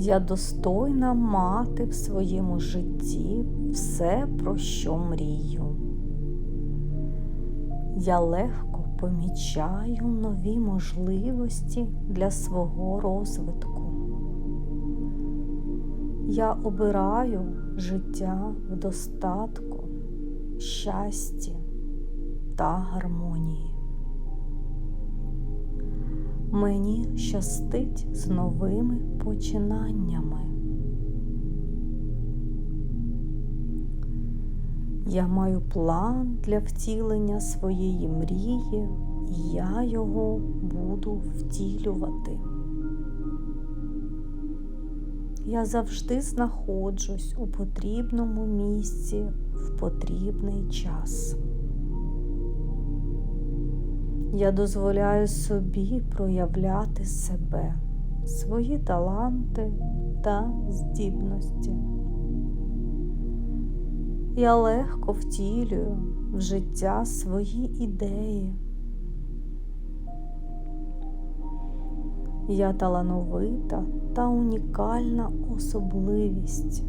Я достойна мати в своєму житті все, про що мрію. Я легко помічаю нові можливості для свого розвитку. Я обираю життя в достатку, щасті та гармонії. Мені щастить з новими починаннями. Я маю план для втілення своєї мрії, і я його буду втілювати. Я завжди знаходжусь у потрібному місці в потрібний час. Я дозволяю собі проявляти себе, свої таланти та здібності. Я легко втілюю в життя свої ідеї. Я талановита та унікальна особливість.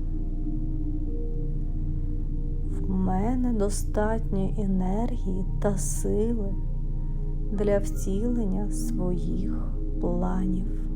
В мене достатньо енергії та сили для втілення своїх планів.